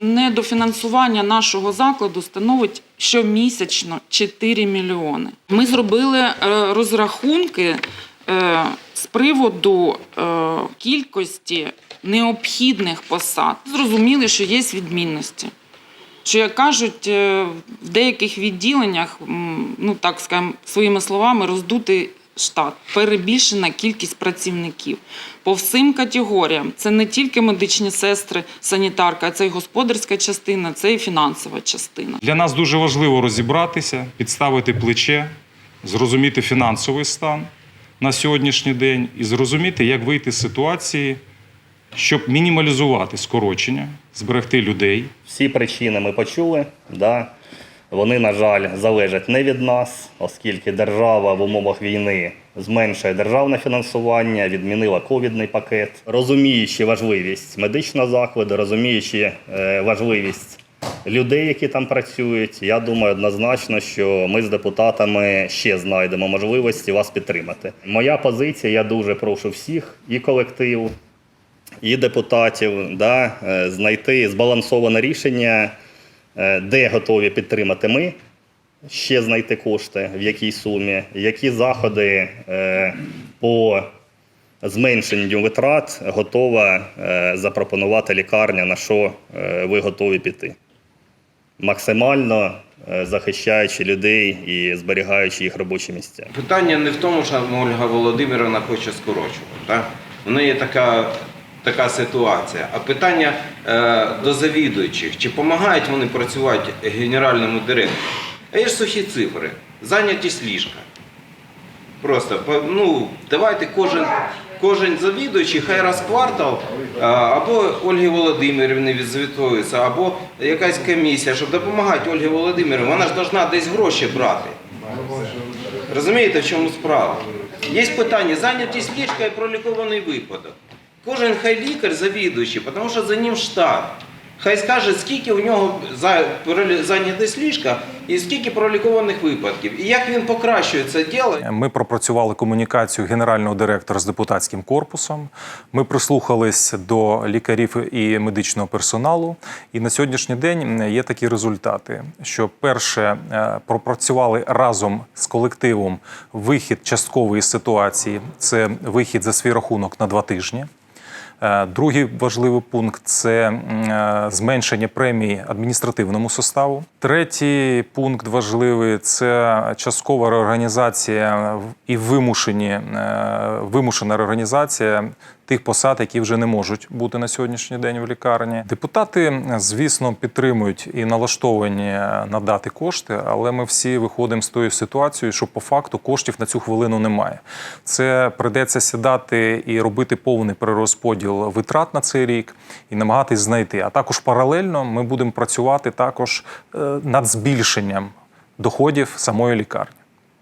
Недофінансування нашого закладу становить щомісячно 4 мільйони. Ми зробили е, розрахунки е, з приводу е, кількості необхідних посад. Зрозуміли, що є відмінності. Що, як кажуть, в деяких відділеннях, ну так скажемо, своїми словами, роздутий штат, перебільшена кількість працівників по всім категоріям. Це не тільки медичні сестри, санітарка, це і господарська частина, це і фінансова частина. Для нас дуже важливо розібратися, підставити плече, зрозуміти фінансовий стан на сьогоднішній день і зрозуміти, як вийти з ситуації, щоб мінімалізувати скорочення, зберегти людей. Всі причини ми почули. Да. Вони, на жаль, залежать не від нас, оскільки держава в умовах війни зменшує державне фінансування, відмінила ковідний пакет, розуміючи важливість медичного закладу, розуміючи е, важливість людей, які там працюють. Я думаю однозначно, що ми з депутатами ще знайдемо можливості вас підтримати. Моя позиція, я дуже прошу всіх і колектив, і депутатів да, е, знайти збалансоване рішення, де готові підтримати ми, ще знайти кошти, в якій сумі, які заходи е, по зменшенню витрат готова е, запропонувати лікарня, на що е, ви готові піти. Максимально е, захищаючи людей і зберігаючи їх робочі місця. Питання не в тому, що Ольга Володимирівна хоче скорочувати. Так? У неї така, така ситуація. А питання е, до завідуючих, чи допомагають вони працювати генеральному директору? А є ж сухі цифри. Зайнятість ліжка. Просто ну, давайте кожен, кожен завідуючий, хай раз квартал або Ольги Володимирівни відзвітується, або якась комісія, щоб допомагати Ольгі Володимирівні. Вона ж повинна десь гроші брати. Розумієте, в чому справа? Є питання зайнятість ліжка і пролікований випадок. Кожен хай лікар завідуючий, тому що за ним штат. Хай скаже, скільки у нього за- перелі- ліжка і скільки пролікованих випадків. І як він покращує це діло. Ми пропрацювали комунікацію генерального директора з депутатським корпусом. Ми прислухались до лікарів і медичного персоналу. І на сьогоднішній день є такі результати: що перше е, пропрацювали разом з колективом вихід часткової ситуації. Це вихід за свій рахунок на два тижні. Е, Другий важливий пункт це е, зменшення премії адміністративному составу. Третій пункт важливий це часткова реорганізація і вимушені, е, вимушена реорганізація тих посад, які вже не можуть бути на сьогоднішній день в лікарні. Депутати, звісно, підтримують і налаштовані надати кошти, але ми всі виходимо з тою ситуацією, що по факту коштів на цю хвилину немає. Це придеться сідати і робити повний перерозподіл витрат на цей рік і намагатись знайти. А також паралельно ми будемо працювати також е, над збільшенням доходів самої лікарні.